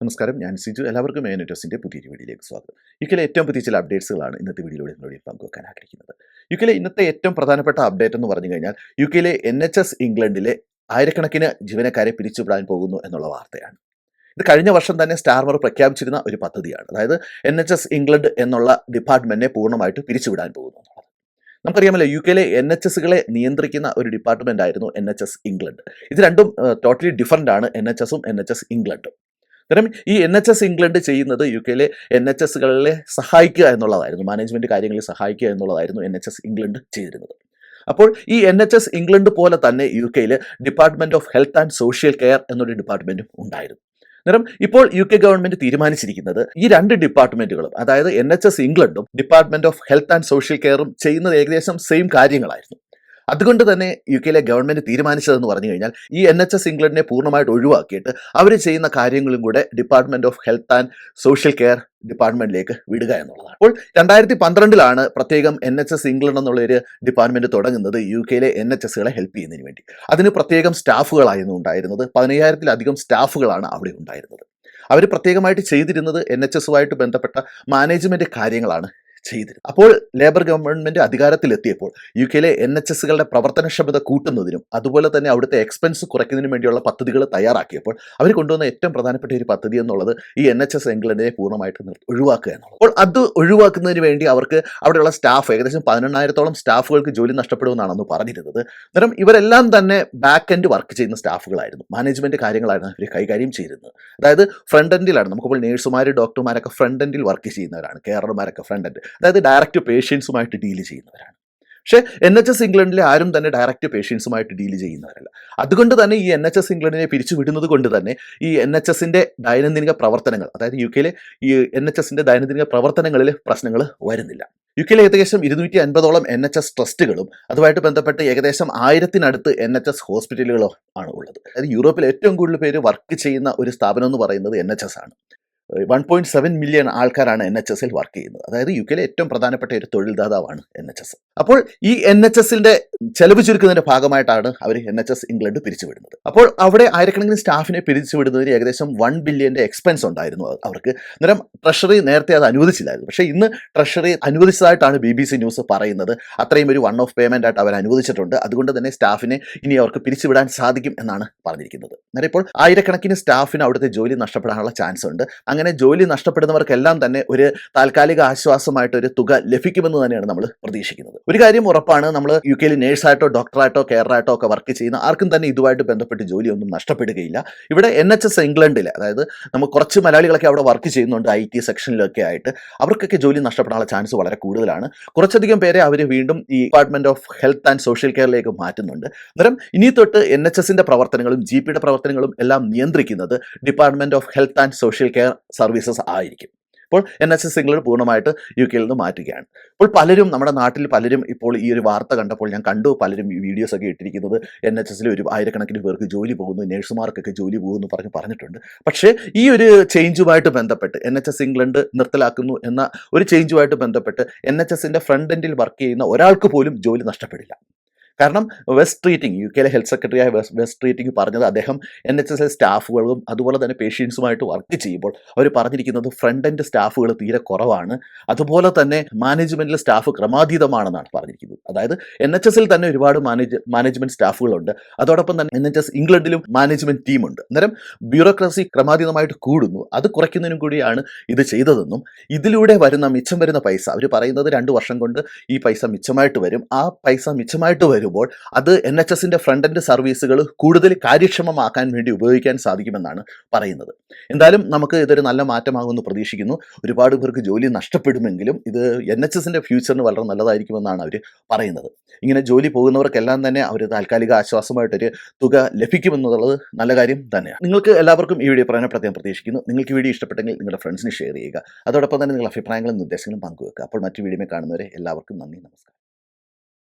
നമസ്കാരം ഞാൻ സിജു. എല്ലാവർക്കും മെയിൻ നെറ്റോസിന്റെ പുതിയൊരു വീഡിയോയിലേക്ക് സ്വാഗതം. യുക്കിലെ ഏറ്റവും പുതിയ ചില അപ്ഡേറ്റ്സുകളാണ് ഇന്നത്തെ വീഡിയോയിലൂടെ നിങ്ങളോട് പങ്കുവെക്കാൻ ആഗ്രഹിക്കുന്നത്. യുക്കിലെ ഇന്നത്തെ ഏറ്റവും പ്രധാനപ്പെട്ട അപ്ഡേറ്റ് എന്ന് പറഞ്ഞു കഴിഞ്ഞാൽ യുക്കിലെ എൻ എച്ച് എസ് ഇംഗ്ലണ്ടിലെ ആയിരക്കണക്കിന് ജീവനക്കാരെ പിരിച്ചുവിടാൻ പോകുന്നു എന്നുള്ള വാർത്തയാണ്. ഇത് കഴിഞ്ഞ വർഷം തന്നെ സ്റ്റാർമർ പ്രഖ്യാപിച്ചിരുന്ന ഒരു പദ്ധതിയാണ്. അതായത് എൻ എച്ച് എസ് ഇംഗ്ലണ്ട് എന്നുള്ള ഡിപ്പാർട്ട്മെന്റിനെ പൂർണമായിട്ട് പിരിച്ചുവിടാൻ പോകുന്നു നമുക്കറിയാമല്ലോ യു കെയിലെ എൻ എച്ച് എസുകളെ നിയന്ത്രിക്കുന്ന ഒരു ഡിപ്പാർട്ട്മെന്റ് ആയിരുന്നു എൻ എച്ച് എസ് ഇംഗ്ലണ്ട്. ഇത് രണ്ടും ടോട്ടലി ഡിഫറന്റ് ആണ് എൻ എച്ച് എസും എൻ എച്ച് എസ് ഇംഗ്ലണ്ടും. കാരണം ഈ എൻ എച്ച് എസ് ഇംഗ്ലണ്ട് ചെയ്യുന്നത് യു കെയിലെ എൻ എച്ച് എസ്സുകളിലെ സഹായിക്കുക എന്നുള്ളതായിരുന്നു. മാനേജ്മെന്റ് കാര്യങ്ങളിൽ സഹായിക്കുക എന്നുള്ളതായിരുന്നു എൻ എച്ച് എസ് ഇംഗ്ലണ്ട് ചെയ്തിരുന്നത്. അപ്പോൾ ഈ എൻ എച്ച് എസ് ഇംഗ്ലണ്ട് പോലെ തന്നെ യു കെയിൽ department of health and social care എന്നൊരു ഡിപ്പാർട്ട്മെന്റും ഉണ്ടായിരുന്നു. അന്നേരം ഇപ്പോൾ യു കെ ഗവൺമെന്റ് തീരുമാനിച്ചിരിക്കുന്നത് ഈ രണ്ട് ഡിപ്പാർട്ട്മെന്റുകളും അതായത് എൻ എച്ച് എസ് ഇംഗ്ലണ്ടും department of health and social കെയറും ചെയ്യുന്നത് ഏകദേശം സെയിം കാര്യങ്ങളായിരുന്നു. അതുകൊണ്ട് തന്നെ യു കെയിലെ ഗവൺമെന്റ് തീരുമാനിച്ചതെന്ന് പറഞ്ഞു കഴിഞ്ഞാൽ ഈ എൻ എച്ച് എസ് ഇംഗ്ലണ്ടിനെ പൂർണമായിട്ട് ഒഴിവാക്കിയിട്ട് അവർ ചെയ്യുന്ന കാര്യങ്ങളും കൂടെ department of health and social care ഡിപ്പാർട്ട്മെന്റിലേക്ക് വിടുക എന്നുള്ളതാണ്. അപ്പോൾ രണ്ടായിരത്തി പന്ത്രണ്ടിലാണ് പ്രത്യേകം എൻ എച്ച് എസ് ഇംഗ്ലണ്ട് എന്നുള്ളൊരു ഡിപ്പാർട്ട്മെന്റ് തുടങ്ങുന്നത് യു കെയിലെ എൻ എച്ച് എസ്സുകളെ ഹെൽപ്പ് ചെയ്യുന്നതിന് വേണ്ടി. അതിന് പ്രത്യേകം സ്റ്റാഫുകളായിരുന്നു ഉണ്ടായിരുന്നത്. പതിനയ്യായിരത്തിലധികം സ്റ്റാഫുകളാണ് അവിടെ ഉണ്ടായിരുന്നത്. അവർ പ്രത്യേകമായിട്ട് ചെയ്തിരുന്നത് എൻ എച്ച് എസുമായിട്ട് ബന്ധപ്പെട്ട മാനേജ്മെന്റ് കാര്യങ്ങളാണ്. ചെയ്തിരുന്നത് അപ്പോൾ ലേബർ ഗവൺമെന്റ് അധികാരത്തിലെത്തിയപ്പോൾ യു കെയിലെ എൻ എച്ച് എസുകളുടെ പ്രവർത്തനക്ഷമത കൂട്ടുന്നതിനും അതുപോലെ തന്നെ അവിടുത്തെ എക്സ്പെൻസ് കുറയ്ക്കുന്നതിനും വേണ്ടിയുള്ള പദ്ധതികൾ തയ്യാറാക്കിയപ്പോൾ അവർ കൊണ്ടുവന്ന ഏറ്റവും പ്രധാനപ്പെട്ട ഒരു പദ്ധതി എന്നുള്ളത് ഈ എൻ എച്ച് എസ് ഇംഗ്ലണ്ടിനെ പൂർണമായിട്ട് ഒഴിവാക്കുക എന്നുള്ളത്. അപ്പോൾ അത് ഒഴിവാക്കുന്നതിന് വേണ്ടി അവർക്ക് അവിടെയുള്ള സ്റ്റാഫ് ഏകദേശം പതിനെണ്ണായിരത്തോളം സ്റ്റാഫുകൾക്ക് ജോലി നഷ്ടപ്പെടുമെന്നാണെന്ന് പറഞ്ഞിരുന്നത്. അന്നേരം ഇവരെല്ലാം തന്നെ ബാക്ക് എൻഡ് വർക്ക് ചെയ്യുന്ന സ്റ്റാഫുകളായിരുന്നു മാനേജ്മെന്റ് കാര്യങ്ങളായിരുന്നു ഇവർ കൈകാര്യം ചെയ്തിരുന്നത്. അതായത് ഫ്രണ്ട് എൻഡിലാണ് നമുക്കിപ്പോൾ നേഴ്സുമാർ ഡോക്ടർമാരൊക്കെ ഫ്രണ്ട് എൻഡിൽ വർക്ക് ചെയ്യുന്നവരാണ്. കെയർമാരൊക്കെ ഫ്രണ്ട് എൻഡ് അതായത് ഡയറക്റ്റ് പേഷ്യൻസുമായിട്ട് ഡീൽ ചെയ്യുന്നവരാണ്. പക്ഷേ എൻ എച്ച് എസ് ഇംഗ്ലണ്ടിലെ ആരും തന്നെ ഡയറക്റ്റ് പേഷ്യൻസുമായിട്ട് ഡീൽ ചെയ്യുന്നവരല്ല. അതുകൊണ്ട് തന്നെ ഈ എൻ എച്ച് എസ് ഇംഗ്ലണ്ടിനെ പിരിച്ചുവിടുന്നത് കൊണ്ട് തന്നെ ഈ എൻ എച്ച് എസിന്റെ ദൈനംദിന പ്രവർത്തനങ്ങൾ അതായത് യു കെയിലെ ഈ എൻ എച്ച് എസിന്റെ ദൈനംദിന പ്രവർത്തനങ്ങളിൽ പ്രശ്നങ്ങൾ വരുന്നില്ല. യു കെയിലെ ഏകദേശം ഇരുന്നൂറ്റി അൻപതോളം എൻ എച്ച് എസ് ട്രസ്റ്റുകളും അതുമായിട്ട് ബന്ധപ്പെട്ട് ഏകദേശം ആയിരത്തിനടുത്ത് എൻ എച്ച് എസ് ഹോസ്പിറ്റലുകളോ ആണ് ഉള്ളത്. അതായത് യൂറോപ്പിൽ ഏറ്റവും കൂടുതൽ പേര് വർക്ക് ചെയ്യുന്ന ഒരു സ്ഥാപനം എന്ന് പറയുന്നത് എൻ എച്ച് എസ് ആണ്. വൺ പോയിന്റ് സെവൻ മില്യൺ ആൾക്കാരാണ് എൻ എച്ച് എസിൽ വർക്ക് ചെയ്യുന്നത്. അതായത് യു കെയിലെ ഏറ്റവും പ്രധാനപ്പെട്ട ഒരു തൊഴിൽദാതാവാണ് എൻ എച്ച് എസ് അപ്പോൾ ഈ എൻ എച്ച് എസിന്റെ ചെലവ് ചുരുക്കുന്നതിന്റെ ഭാഗമായിട്ടാണ് അവർ എൻ എച്ച് എസ് ഇംഗ്ലണ്ട് പിരിച്ചുവിടുന്നത്. അപ്പോൾ അവിടെ ആയിരക്കണക്കിന് സ്റ്റാഫിനെ പിരിച്ചുവിടുന്നതിന് ഏകദേശം വൺ ബില്യന്റെ എക്സ്പെൻസ് ഉണ്ടായിരുന്നു അവർക്ക് അന്നേരം ട്രഷറി നേരത്തെ അത് അനുവദിച്ചില്ലായിരുന്നു. പക്ഷേ ഇന്ന് ട്രഷറി അനുവദിച്ചതായിട്ടാണ് ബി ബി സി ന്യൂസ് പറയുന്നത്. അത്രയും ഒരു വൺ ഓഫ് പേയ്മെന്റ് ആയിട്ട് അവർ അനുവദിച്ചിട്ടുണ്ട്. അതുകൊണ്ട് തന്നെ സ്റ്റാഫിനെ ഇനി അവർക്ക് പിരിച്ചുവിടാൻ സാധിക്കും എന്നാണ് പറഞ്ഞിരിക്കുന്നത്. അന്നേരം ഇപ്പോൾ ആയിരക്കണക്കിന് സ്റ്റാഫിന് അവിടുത്തെ ജോലി നഷ്ടപ്പെടാനുള്ള ചാൻസ് ഉണ്ട്. അങ്ങനെ ജോലി നഷ്ടപ്പെടുന്നവർക്കെല്ലാം തന്നെ ഒരു താൽക്കാലിക ആശ്വാസമായിട്ട് ഒരു തുക ലഭിക്കുമെന്ന് തന്നെയാണ് നമ്മൾ പ്രതീക്ഷിക്കുന്നത്. ഒരു കാര്യം ഉറപ്പാണ് നമ്മൾ യു കെയിൽ നേഴ്സായിട്ടോ ഡോക്ടറായിട്ടോ കെയറായിട്ടോ ഒക്കെ വർക്ക് ചെയ്യുന്ന ആർക്കും തന്നെ ഇതുമായിട്ട് ബന്ധപ്പെട്ട് ജോലിയൊന്നും നഷ്ടപ്പെടുകയില്ല. ഇവിടെ എൻ എച്ച് എസ് ഇംഗ്ലണ്ടിൽ അതായത് നമ്മൾ കുറച്ച് മലയാളികളൊക്കെ അവിടെ വർക്ക് ചെയ്യുന്നുണ്ട് ഐ ടി സെക്ഷനിലൊക്കെ ആയിട്ട് അവർക്കൊക്കെ ജോലി നഷ്ടപ്പെടാനുള്ള ചാൻസ് വളരെ കൂടുതലാണ്. കുറച്ചധികം പേരെ അവർ വീണ്ടും ഈ department of health and social കെയറിലേക്ക് മാറ്റുന്നുണ്ട്. അന്നേരം ഇനി തൊട്ട് എൻ എച്ച് എസിന്റെ പ്രവർത്തനങ്ങളും ജി പിയുടെ പ്രവർത്തനങ്ങളും എല്ലാം നിയന്ത്രിക്കുന്നത് department of health and social care services ആയിരിക്കും. ഇപ്പോൾ എൻ എസ് എസ് സിംഗിൾ പൂർണമായിട്ട് യു കെയിൽ നിന്ന് മാറ്റുകയാണ്. ഇപ്പോൾ പലരും നമ്മുടെ നാട്ടിൽ പലരും ഇപ്പോൾ ഈ ഒരു വാർത്ത കണ്ടപ്പോൾ ഞാൻ കണ്ടു പലരും ഈ വീഡിയോസ് ഒക്കെ ഇട്ടിരിക്കുന്നത് എൻ എച്ച് എസിൽ ഒരു ആയിരക്കണക്കിന് പേർക്ക് ജോലി പോകുന്നു നഴ്സുമാർക്കൊക്കെ ജോലി പോകുന്നു പറഞ്ഞ് പറഞ്ഞിട്ടുണ്ട്. പക്ഷേ ഈ ഒരു ചേഞ്ചുമായിട്ട് ബന്ധപ്പെട്ട് എൻ എച്ച് എസ് ഇംഗ്ലണ്ട് നിർത്തലാക്കുന്നു എന്ന ഒരു ചേഞ്ചുമായിട്ട് ബന്ധപ്പെട്ട് എൻ എച്ച് എസിന്റെ ഫ്രണ്ട് എൻഡിൽ വർക്ക് ചെയ്യുന്ന ഒരാൾക്ക് പോലും ജോലി നഷ്ടപ്പെടില്ല. കാരണം വെസ്റ്റ് ട്രീറ്റിംഗ് യു കെയിലെ ഹെൽത്ത് സെക്രട്ടറിയായ വെസ്റ്റ് ട്രീറ്റിംഗ് പറഞ്ഞത് അദ്ദേഹം എൻ എച്ച് എസ് സ്റ്റാഫുകളും അതുപോലെ തന്നെ പേഷ്യൻസുമായിട്ട് വർക്ക് ചെയ്യുമ്പോൾ അവർ പറഞ്ഞിരിക്കുന്നത് ഫ്രണ്ട് എൻഡ് സ്റ്റാഫുകൾ തീരെ കുറവാണ്. അതുപോലെ തന്നെ മാനേജ്മെന്റിലെ സ്റ്റാഫ് ക്രമാതീതമാണെന്നാണ് പറഞ്ഞിരിക്കുന്നത്. അതായത് എൻ എച്ച് എസിൽ തന്നെ ഒരുപാട് മാനേജ് മാനേജ്മെന്റ് സ്റ്റാഫുകളുണ്ട്. അതോടൊപ്പം തന്നെ എൻ എച്ച് എസ് ഇംഗ്ലണ്ടിലും മാനേജ്മെന്റ് ടീമുണ്ട്. അന്നേരം ബ്യൂറോക്രസി ക്രമാതീതമായിട്ട് കൂടുന്നു. അത് കുറയ്ക്കുന്നതിനും കൂടിയാണ് ഇത് ചെയ്തതെന്നും ഇതിലൂടെ വരുന്ന മിച്ചം വരുന്ന പൈസ അവർ പറയുന്നത് രണ്ട് വർഷം കൊണ്ട് ഈ പൈസ മിച്ചമായിട്ട് വരും. ആ പൈസ മിച്ചമായിട്ട് വരും വരുമ്പോൾ അത് എൻ എച്ച് എസിന്റെ ഫ്രണ്ട് എൻഡ് സർവീസുകൾ കൂടുതൽ കാര്യക്ഷമമാക്കാൻ വേണ്ടി ഉപയോഗിക്കാൻ സാധിക്കുമെന്നാണ് പറയുന്നത്. എന്തായാലും നമുക്ക് ഇതൊരു നല്ല മാറ്റമാകുമെന്ന് പ്രതീക്ഷിക്കുന്നു. ഒരുപാട് പേർക്ക് ജോലി നഷ്ടപ്പെടുമെങ്കിലും ഇത് എൻ എച്ച് എസിന്റെ ഫ്യൂച്ചറിന് വളരെ നല്ലതായിരിക്കുമെന്നാണ് അവർ പറയുന്നത്. ഇങ്ങനെ ജോലി പോകുന്നവർക്കെല്ലാം തന്നെ അവർ താൽക്കാലിക ആശ്വാസമായിട്ടൊരു തുക ലഭിക്കുമെന്നുള്ളത് നല്ല കാര്യം തന്നെയാണ്. നിങ്ങൾക്ക് എല്ലാവർക്കും ഈ വീഡിയോ പ്രത്യേകം പ്രതീക്ഷിക്കുന്നു. നിങ്ങൾക്ക് വീഡിയോ ഇഷ്ടപ്പെട്ടെങ്കിൽ നിങ്ങളുടെ ഫ്രണ്ട്സിന് ഷെയർ ചെയ്യുക. അതോടൊപ്പം തന്നെ നിങ്ങളുടെ അഭിപ്രായങ്ങളും നിർദ്ദേശങ്ങളും പങ്കുവെക്കുക. അപ്പോൾ മറ്റു വീഡിയോ കാണുന്നവരെ എല്ലാവർക്കും നന്ദി നമസ്കാരം.